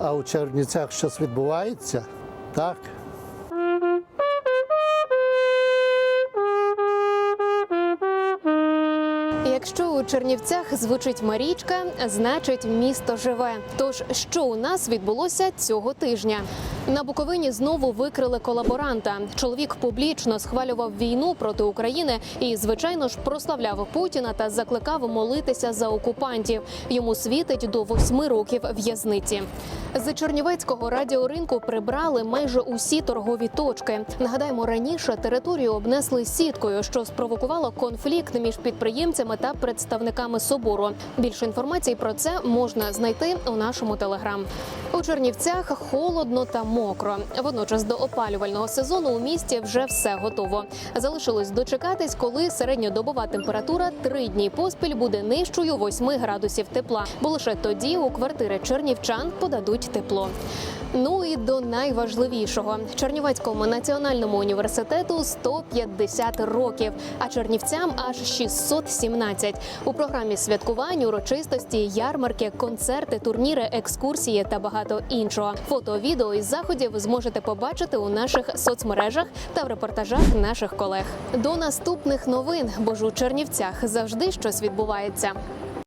а у Чернівцях щось відбувається. Так. Якщо у Чернівцях звучить Марічка, значить місто живе. Тож що у нас відбулося цього тижня? На Буковині знову викрили колаборанта. Чоловік публічно схвалював війну проти України і, звичайно ж, прославляв Путіна та закликав молитися за окупантів. Йому світить до восьми років в'язниці. З Чернівецького радіоринку прибрали майже усі торгові точки. Нагадаємо, раніше територію обнесли сіткою, що спровокувало конфлікт між підприємцями та представниками собору. Більше інформації про це можна знайти у нашому телеграм. У Чернівцях холодно та мокро. Водночас до опалювального сезону у місті вже все готово. Залишилось дочекатись, коли середньодобова температура три дні поспіль буде нижчою 8 градусів тепла. Бо лише тоді у квартири чернівчан подадуть тепло. Ну і до найважливішого Чернівецькому національному університету 150 років, а чернівцям аж 617. У програмі святкувань, урочистості, ярмарки, концерти, турніри, екскурсії та багато іншого. Фото, відео із заходів зможете побачити у наших соцмережах та в репортажах наших колег. До наступних новин, бо ж у Чернівцях завжди щось відбувається.